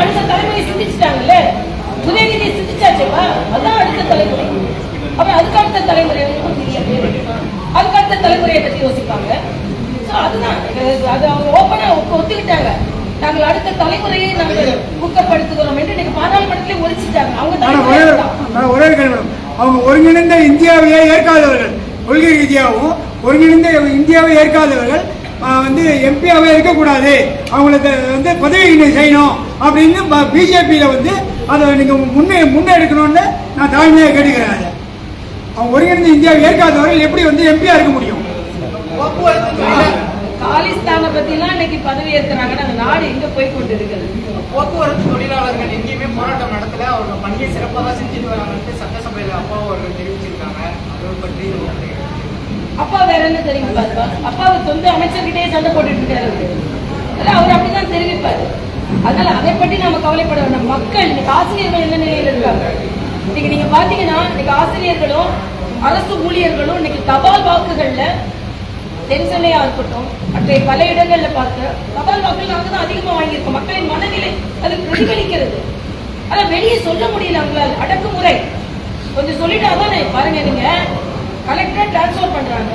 அடுத்த தலைமுறை சிந்திச்சுட்டாங்கல்ல? உதயநிதி சிந்திச்சாச்சேப்பா? அதான் அடுத்த தலைமுறை. அப்ப அதுக்கு அடுத்த தலைமுறை அதுக்கு அடுத்த தலைமுறையை பத்தி யோசிப்பாங்க. So அதுதான். அது அவங்க ஓப்பனா ஒத்துக்கிட்டாங்க. நாங்கள் அடுத்த தலைமுறையை நாங்கள் ஊக்கப்படுத்துகிறோம் என்று இன்னைக்கு பாராளுமன்றத்திலே ஒழிச்சிட்டாங்க அவங்க ஒரே. அவங்க ஒருங்கிணைந்த இந்தியாவையே ஏற்காதவர்கள். கொள்கை ரீதியாகவும் ஒருங்கிணைந்த இந்தியாவை ஏற்காதவர்கள். வந்து எம்பியாவே இருக்கக்கூடாது. அவங்களுக்கு வந்து பதவி செய்யணும் அப்படின்னு பிஜேபியில் வந்து அதை நீங்கள் முன்னே முன்னெடுக்கணும்னு நான் தாழ்மையாக கேட்டுக்கிறேன் அவங்க ஒருங்கிணைந்த இந்தியாவை ஏற்காதவர்கள் எப்படி வந்து எம்பியா இருக்க முடியும்? காலிஸ்தானை பத்தி எல்லாம் இன்னைக்கு பதவி ஏற்கிறாங்கன்னா அந்த நாடு எங்க போய் கொண்டு இருக்கிறது போக்குவரத்து தொழிலாளர்கள் எங்கேயுமே போராட்டம் நடத்தல. அவங்க பணியை சிறப்பாக தான் செஞ்சுட்டு வராங்கன்ட்டு சட்டசபையில் அப்பா அவர்கள் தெரிவிச்சிருக்காங்க. அதை பற்றி அப்பா வேற என்ன தெரிவிப்பார் அப்பாவை சொந்த அமைச்சர்கிட்டே சண்டை போட்டுட்டு இருக்காரு அவர். அப்படிதான் தெரிவிப்பாரு. அதனால அதை பற்றி நாம கவலைப்பட வேண்டாம். மக்கள் இன்னைக்கு ஆசிரியர்கள் என்ன நிலையில இருக்காங்க? இன்னைக்கு நீங்க பாத்தீங்கன்னா இன்னைக்கு ஆசிரியர்களும் அரசு ஊழியர்களும் இன்னைக்கு தபால் வாக்குகள்ல தென்சென்னையா இருக்கட்டும் மற்ற பல இடங்கள்ல பார்த்து தபால் வாக்குகள் நாங்க தான் அதிகமா வாங்கியிருக்கோம். மக்களின் மனநிலை அது பிரதிபலிக்கிறது. அதை வெளியே சொல்ல முடியல அவங்களால். அடக்குமுறை. கொஞ்சம் சொல்லிட்டாதானே? பாருங்க நீங்க. கலெக்டர் டிரான்ஸ்ஃபர் பண்றாங்க.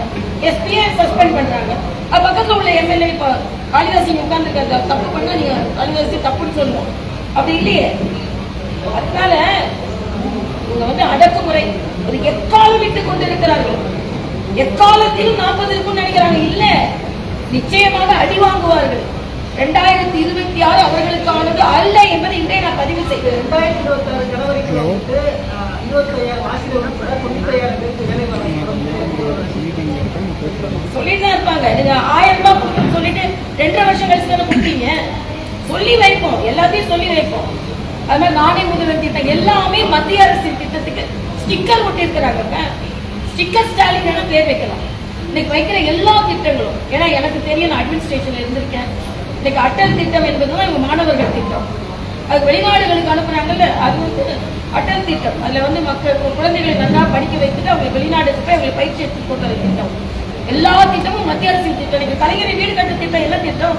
எஸ்பியை சஸ்பெண்ட் பண்றாங்க. அது பக்கத்துல உள்ள எம்எல்ஏ இப்ப காளிதாசி உட்கார்ந்து தப்பு பண்ணா நீங்க காளிதாசி தப்புன்னு சொல்லணும் அப்படி இல்லையே. அதனால இவங்க வந்து அடக்குமுறை. ஒரு எக்காலம் விட்டு கொண்டிருக்கிறார்கள். எக்காலத்திலும் நாற்பது இருக்கும்னு நினைக்கிறாங்க. இல்ல. நிச்சயமாக அடி வாங்குவார்கள். ரெண்டாயிரத்தி இருபத்தி ஆறு அவர்களுக்கானது அல்ல என்பதை இன்றைய நான் பதிவு செய்கிறேன். ரெண்டாயிரத்தி இருபத்தாறு ஜனவரிக்கு வந்து இருபத்தையாயிரம் ஆசிரியர் உட்பட தானே சொல்லி வைப்போம். எல்லாத்தையும் சொல்லி வைப்போம். அது மாதிரி நானே முதல்வர் திட்டம் எல்லாமே மத்திய அரசின் திட்டத்துக்கு ஸ்டிக்கர் ஒட்டியிருக்கிறாங்க. ஸ்டிக்கர் ஸ்டாலின் வேணா பேர் வைக்கலாம். இன்னைக்கு வைக்கிற எல்லா திட்டங்களும் ஏன்னா எனக்கு தெரியும் நான் அட்மினிஸ்ட்ரேஷன்ல இருந்திருக்கேன். இன்னைக்கு அட்டல் திட்டம் என்பதுதான் இவங்க மாணவர்கள் திட்டம். அது வெளிநாடுகளுக்கு அனுப்புறாங்கல்ல அது வந்து அட்டல் திட்டம். அதுல வந்து மக்கள் குழந்தைகளை நல்லா படிக்க வைத்துட்டு அவங்க வெளிநாடுக்கு போய் அவங்களை பயிற்சி எடுத்து போட்டு திட்டம். எல்லா திட்டமும் மத்திய அரசின் திட்டம். நீங்க கலைஞரை வீடு கட்ட திட்டம் என்ன திட்டம்?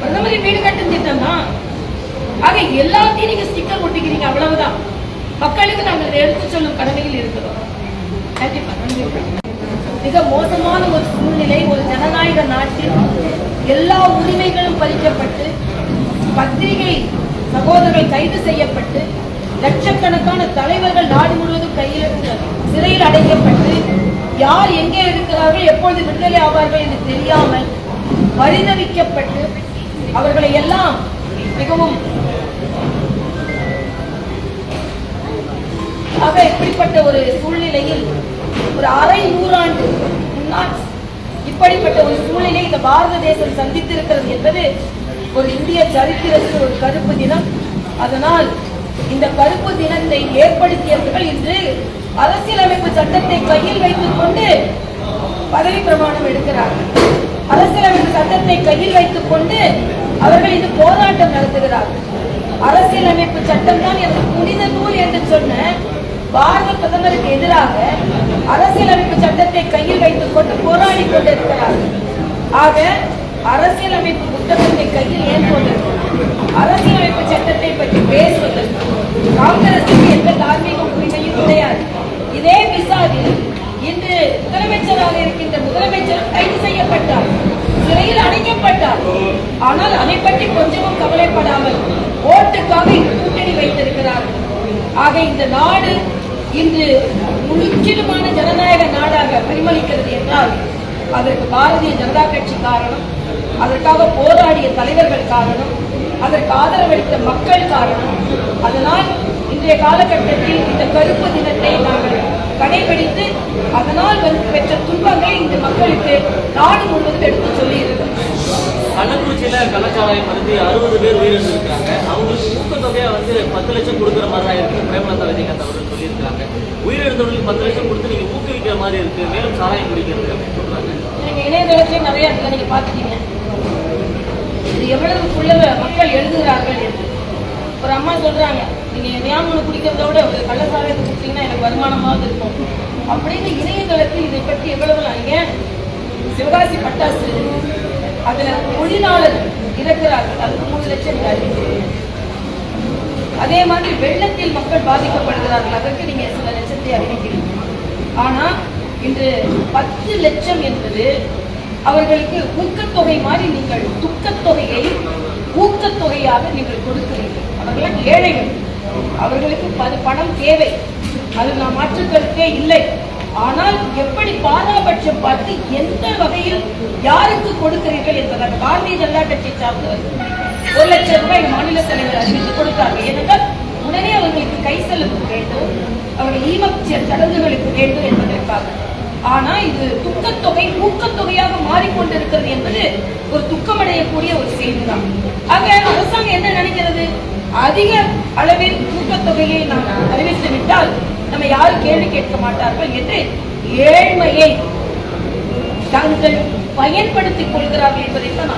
பிரதமரின் வீடு கட்டும் திட்டம்? தான் ஆக எல்லாத்தையும் நீங்க ஸ்டிக்கர் ஒட்டிக்கிறீங்க அவ்வளவுதான். மக்களுக்கு நாங்கள் இதை எடுத்து சொல்லும் கடமையில் இருக்கிறோம். மிக மோசமான ஒரு சூழ்நிலை ஒரு ஜனநாயக நாட்டில் எல்லா உரிமைகளும் பறிக்கப்பட்டு பத்திரிகை சகோதரர்கள் கைது செய்யப்பட்டு லட்சக்கணக்கான தலைவர்கள் நாடு முழுவதும் கையில் சிறையில் அடைக்கப்பட்டு யார் எங்கே இருக்கிறார்கள் எப்பொழுது விடுதலை ஆவார்கள் என்று தெரியாமல் பரிதவிக்கப்பட்டு அவர்களை எல்லாம் மிகவும் ஆக இப்படிப்பட்ட ஒரு சூழ்நிலையில் ஒரு அரை நூறாண்டு முன்னாள் இப்படிப்பட்ட ஒரு சூழ்நிலை இந்த பாரத தேசம் சந்தித்திருக்கிறது என்பது ஒரு இந்திய சரித்திரத்தில் ஒரு கருப்பு தினம். அதனால் இந்த கருப்பு தினத்தை ஏற்படுத்தியவர்கள் இன்று அரசியலமைப்பு சட்டத்தை கையில் வைத்துக் கொண்டு பதவி பிரமாணம் எடுக்கிறார்கள். அரசியலமைப்பு சட்டத்தை கையில் வைத்துக் கொண்டு அவர்கள் இது போராட்டம் நடத்துகிறார்கள் அரசியலமைப்பு சட்டம் தான் எனக்கு புனித நூல் என்று சொன்ன பாரத பிரதமருக்கு எதிராக அரசியலமைப்பு சட்டத்தை கையில் வைத்துக் கொண்டு போராடி கொண்டிருக்கிறார்கள் ஆக அரசியலமைப்பு புத்தகத்தை கையில் ஏன் கொண்டிருக்கிறார் அரசியலமைப்பு சட்டத்தை பற்றி பேசுவது காங்கிரசுக்கு எந்த தார்மீக உரிமையும் கிடையாது. இதே விசாரில் இன்று முதலமைச்சராக இருக்கின்ற முதலமைச்சர் கைது செய்யப்பட்டார். சிறையில் அடைக்கப்பட்டார். ஆனால் அதை பற்றி கொஞ்சமும் கவலைப்படாமல் ஓட்டுக்காக இந்த கூட்டணி வைத்திருக்கிறார்கள் ஆக இந்த நாடு இன்று முற்றிலுமான ஜனநாயக நாடாக பரிமளிக்கிறது என்றால் அதற்கு பாரதிய ஜனதா கட்சி காரணம் அதற்காக போராடிய தலைவர்கள் காரணம் அதற்கு ஆதரவளித்த மக்கள் காரணம். அதனால் இன்றைய காலகட்டத்தில் இந்த கருப்பு தினத்தை நாங்கள் கடைபிடித்து அதனால் வந்து பெற்ற துன்பங்களை இந்த மக்களுக்கு நாடு முழுவதும் எடுத்து சொல்லி கள்ளக்குறிச்சியில கள்ளச்சாராயம் மருந்து அறுபது பேர் உயிரிழந்திருக்காங்க அவங்களுக்கு ஊக்கத்தொகையா வந்து பத்து லட்சம் கொடுக்குற மாதிரி தான் இருக்கு. பிரேமலதா விஜயகாந்த் அவர்கள் சொல்லியிருக்காங்க. உயிரிழந்தவர்களுக்கு பத்து லட்சம் கொடுத்து நீங்க ஊக்குவிக்கிற மாதிரி இருக்கு. மேலும் சாராயம் குடிக்கிறது அப்படின்னு சொல்றாங்க. நீங்க இணையதளத்திலே நிறைய இடத்துல நீங்க பாத்துட்டீங்க இது எவ்வளவுக்குள்ள மக்கள் எழுதுகிறார்கள் என்று. ஒரு அம்மா சொல்றாங்க நீங்க எதையாவது ஒன்று குடிக்கிறத விட ஒரு கள்ளசாராயத்தை குடிச்சிங்கன்னா எனக்கு வருமானமாவது இருக்கும். அப்படின்னு இணையதளத்தில் இதை பற்றி எவ்வளவு ஏன்? சிவகாசி பட்டாசு. அதுல தொழிலாளர் இறக்கிறார்கள் அதுக்கு மூணு லட்சம் அறிவிச்சு அதே மாதிரி வெள்ளத்தில் மக்கள் பாதிக்கப்படுகிறார்கள். அதற்கு நீங்க சில லட்சத்தை அறிவிக்கிறீங்க. ஆனா இன்று பத்து லட்சம் என்பது அவர்களுக்கு ஊக்கத்தொகை மாதிரி நீங்கள் துக்கத்தொகையை ஊக்கத்தொகையாக நீங்கள் கொடுக்கிறீர்கள். அவர்களால் ஏழைகள். அவர்களுக்கு பது பணம் தேவை. அது நான் மாற்றுக்கருத்தே இல்லை. ஆனால் எப்படி பாராபட்சம் பார்த்து எந்த வகையில் யாருக்கு கொடுக்கிறீர்கள் என்பதால் பாரதிய ஜனதா கட்சி சார்ந்தவர் ஒரு லட்சம் ரூபாய் மாநில தலைவர் அறிவித்து கொடுத்தாங்க ஏனென்றால் உடனே அவர்களுக்கு கை செலவு வேண்டும். அவர்கள் ஈமச்ச சடங்குகளுக்கு வேண்டும் என்பதற்காக. ஆனா இது துக்கத்தொகை ஊக்கத்தொகையாக மாறிக்கொண்டிருக்கிறது என்பது ஒரு துக்கமடையக்கூடிய ஒரு செய்திதான். ஆக அரசாங்கம் என்ன நினைக்கிறது? அதிக அளவில் ஊக்கத்தொகையை நாம் அறிவித்து விட்டால் நம்ம யாரும் கேள்வி கேட்க மாட்டார்கள் என்று ஏழ்மையை தாங்கள் பயன்படுத்திக் கொள்கிறார்கள் என்பதைத்தான்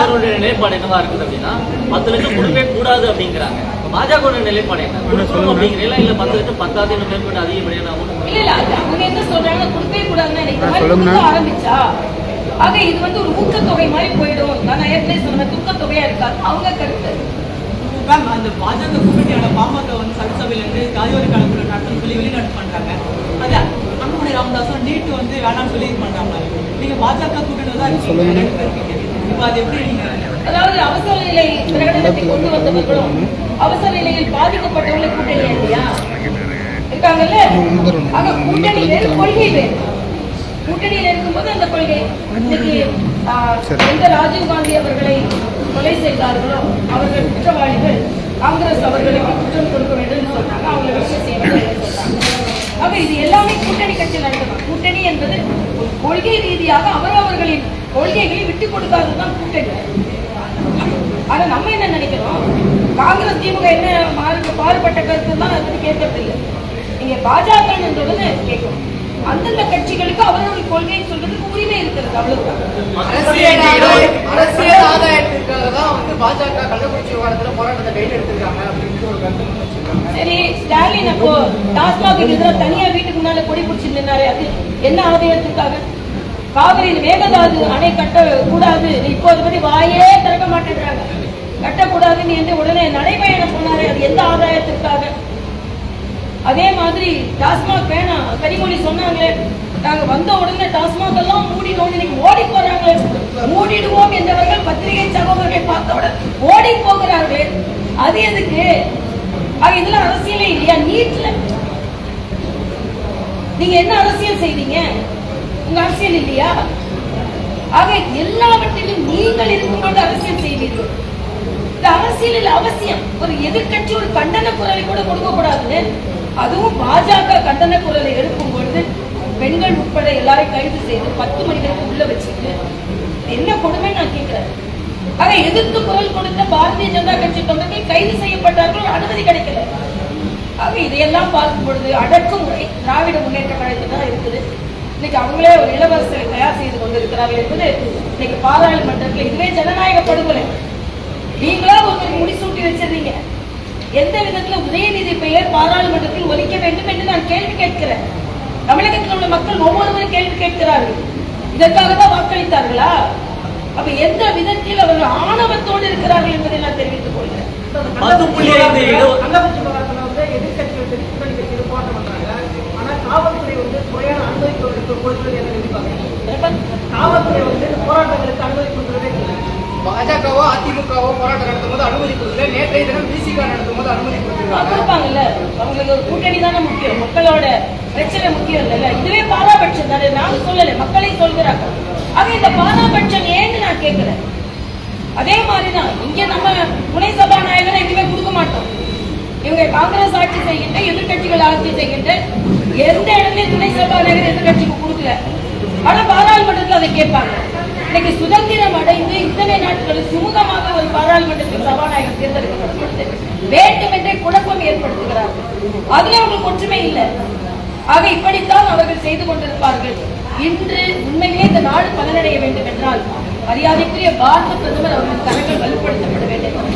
அவருடைய நிலைப்பாடு என்னவா இருக்குது அப்படின்னா பத்து லட்சம் கொடுக்கவே கூடாது அப்படிங்கிறாங்க. பாஜக நிலைப்பாடு என்ன? கொடுக்கணும் அப்படிங்கிறீங்களா இல்ல பத்து லட்சம் பத்தாவது மேற்கொண்டு அதிகப்படியான இல்ல இல்ல அது அவங்க என்ன சொல்றாங்க? கொடுக்கவே கூடாதுன்னு ஆரம்பிச்சா ஆக இது வந்து ஒரு ஊக்கத்தொகை மாதிரி போயிடும். நான் ஏற்கனவே சொன்ன ஊக்கத்தொகையா இருக்காது. அவங்க கருத்து. மேம் அந்த பாஜக கூட்டணியான பாமக வந்து சட்டசபையில இருந்து ஜாதிவாரி கலப்பு நடத்தணும்னு சொல்லி வெளிநாட்டு பண்றாங்க. அது அன்புமணி ராமதாஸும் நீட்டு வந்து வேணாம்னு சொல்லி இது பண்றாங்க. நீங்க பாஜக கூட்டணி தான் இப்போ அது எப்படி நீங்க அதாவது அவசர நிலை பிரகடனத்தை கொண்டு வந்தவர்களும் அவசர நிலையில் பாதிக்கப்பட்டவங்களை கூட்டணி இல்லையா? இருக்காங்கல்ல? ஆக கூட்டணி வேறு கொள்கை வேறு. கூட்டணியில் இருக்கும்போது அந்த கொள்கை. இன்னைக்கு ஆஹ், எந்த ராஜீவ் காந்தி அவர்களை கொலை செய்தார்களோ அவர்கள் குற்றவாளிகள் காங்கிரஸ் அவர்களுக்கு குற்றம் கொடுக்க வேண்டும் சொன்னாங்க. அவங்களை விஷயம் செய்ய ஆக இது எல்லாமே கூட்டணி கட்சி நடத்தணும். கூட்டணி என்பது கொள்கை ரீதியாக அவரவர்களின் கொள்கைகளை விட்டு கொடுக்காததுதான் கூட்டணி. ஆனா நம்ம என்ன நினைக்கிறோம்? காங்கிரஸ் திமுக என்ன மாறு பாடுபட்ட கருத்து தான் அதுக்கு கேட்கறது இல்லை நீங்க பாஜக கேட்கணும் அந்தந்த கட்சிகளுக்கு அவரவர்கள் கொள்கையை சொல்றதுக்கு உரிமை இருக்கிறது அவ்வளவுதான். அரசியல் ஆதாய- அரசியல் ஆதாயத்திற்காக தான் வந்து பாஜக கள்ளக்குறிச்சி விவகாரத்துல போராட்டத்தை கையில் எடுத்திருக்காங்க அப்படின்னு ஒரு கருத்து சரி ஸ்டாலின் அப்போ டாஸ்மாக் எதிராக தனியா வீட்டுக்கு முன்னால கொடி பிடிச்சி நின்னாரு. அது என்ன ஆதாயத்துக்காக காவிரியில் மேகதாது அணை கட்ட கூடாது இப்போ அதை பத்தி வாயே திறக்க மாட்டேங்கிறாங்க கட்டக்கூடாதுன்னு என்று உடனே நடைபயணம் போனாரு அது எந்த ஆதாயத்திற்காக? அதே மாதிரி டாஸ்மாக் வேணாம். கனிமொழி சொன்னாங்களே நாங்க வந்த உடனே டாஸ்மாக் எல்லாம் மூடினோம். இன்னைக்கு ஓடி போறாங்களே. மூடிடுவோம் என்றவர்கள் பத்திரிகை சகோதரர்கள் பார்த்தவுடன் ஓடி போகிறார்களே. அது எதுக்கு? ஆக இதுல அரசியலே இல்லையா? நீட்ல. நீங்க என்ன அரசியல் செய்றீங்க உங்க அரசியல் இல்லையா? ஆக எல்லாவற்றிலும் நீங்கள் இருக்கும்போது அரசியல் செய்வீர்கள். இந்த அரசியலில் அவசியம். ஒரு எதிர்க்கட்சி ஒரு கண்டன குரலை கூட கொடுக்க கூடாதுன்னு அதுவும் பாஜக கண்டன குரலை எழுப்பும் பொழுது பெண்கள் உட்பட எல்லாரையும் கைது செய்து பத்து மணி நேரம் உள்ள வச்சுட்டு என்ன கொடுமை நான் கேட்கிறேன்? ஆக எதிர்த்து குரல் கொடுத்த பாரதிய ஜனதா கட்சி தொண்டர்கள் கைது செய்யப்பட்டார்கள் அனுமதி கிடைக்கல. ஆக இதையெல்லாம் பார்க்கும் பொழுது அடக்குமுறை திராவிட முன்னேற்ற கழகத்தில் தான் இருக்குது. இன்னைக்கு அவங்களே ஒரு இளவரசரை தயார் செய்து கொண்டிருக்கிறார்கள் என்பது இன்னைக்கு பாராளுமன்றத்தில் இதுவே ஜனநாயக படுகொலை. நீங்களா ஒருத்தர் முடிசூட்டி வச்சிருந்தீங்க. எந்த விதத்துல உதயநிதி பெயர் பாராளுமன்றத்தில் ஒலிக்க வேண்டும் என்று நான் கேள்வி கேட்கிறேன். தமிழகத்தில் உள்ள மக்கள் ஒவ்வொருவரும் கேள்வி கேட்கிறார்கள். இதற்காக தான் வாக்களித்தார்களா? அப்ப எந்த விதத்தில் அவர்கள் ஆணவத்தோடு இருக்கிறார்கள் என்பதை நான் தெரிவித்துக் கொள்கிறேன். காவல்துறை வந்து முறையான அனுமதி கொடுக்க- கொடுக்கிறது என்ன எதிர்பார்க்கறீங்க காவல்துறை வந்து போராட்டங்களுக்கு அனுமதி கொடுக்கறதே இல்லை. பாஜகவோ அதிமுகவோ போராட்டம் நடத்தும் போது அனுமதி கொடுக்கல. நேற்றைய தினம் பிசிக நடத்தும் போது அனுமதி கொடுத்துருக்காங்கல்ல அவங்களுக்கு ஒரு கூட்டணி தானே முக்கியம். மக்களோட பிரச்சனை முக்கியம் இல்லைல்ல. இதுவே பாராபட்சம் தானே. நான் சொல்லல. மக்களை சொல்கிறாங்க. ஆக இந்த பாராபட்சம் ஏன்னு நான் கேட்கிறேன். அதே மாதிரிதான். இங்க நம்ம துணை சபாநாயகரை எதுவுமே கொடுக்க மாட்டோம். இவங்க காங்கிரஸ் ஆட்சி செய்கின்ற எதிர்க்கட்சிகள் ஆட்சி செய்கின்ற எந்த இடமே துணை சபாநாயகர் எதிர்கட்சிக்கு கொடுக்கல. ஆனா பாராளுமன்றத்தில் அதை கேட்பாங்க. இன்னைக்கு சுதந்திரம் அடைந்து இத்தனை நாட்களில் சுமூகமாக ஒரு பாராளுமன்றத்தில் சபாநாயகர் தேர்ந்தெடுக்கப்படும் பொழுது வேண்டுமென்றே குழப்பம் ஏற்படுத்துகிறார். அதுல அவர்களுக்கு ஒற்றுமை இல்லை. ஆக இப்படித்தான் அவர்கள் செய்து கொண்டிருப்பார்கள். இன்று உண்மையிலே இந்த நாடு பலனடைய வேண்டும் என்றால் மரியாதைக்குரிய பாரத பிரதமர் அவர்கள் கரங்கள் வலுப்படுத்தப்பட வேண்டும்.